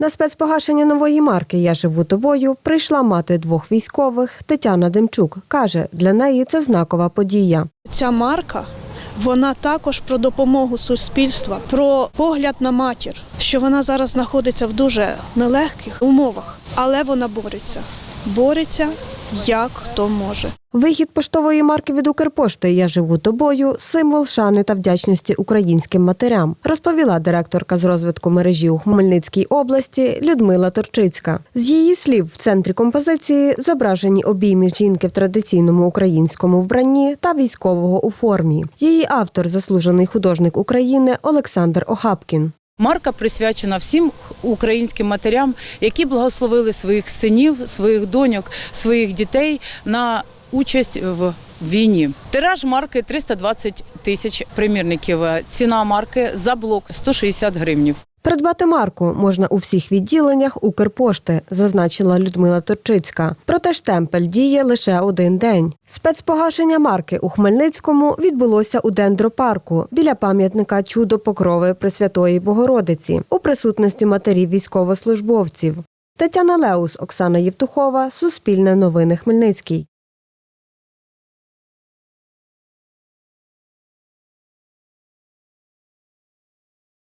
На спецпогашення нової марки Я живу тобою прийшла мати двох військових Тетяна Демчук. Каже, для неї це знакова подія. Ця марка вона також про допомогу суспільства, про погляд на матір, що вона зараз знаходиться в дуже нелегких умовах, але вона бореться. Бореться як хто може. Вихід поштової марки від Укрпошти Я живу тобою символ шани та вдячності українським матерям, розповіла директорка з розвитку мережі у Хмельницькій області Людмила Торчицька. З її слів, в центрі композиції зображені обійми жінки в традиційному українському вбранні та військового у формі. Її автор, заслужений художник України Олександр Охапкін. Марка присвячена всім українським матерям, які благословили своїх синів, своїх доньок, своїх дітей на участь в війні. Тираж марки 320 тисяч примірників. Ціна марки за блок 160 гривнів. Придбати марку можна у всіх відділеннях Укрпошти, зазначила Людмила Торчицька. Проте штемпель діє лише один день. Спецпогашення марки у Хмельницькому відбулося у дендропарку біля пам'ятника чудо покрови Пресвятої Богородиці у присутності матерів військовослужбовців. Тетяна Леус, Оксана Євтухова, Суспільне новини Хмельницький.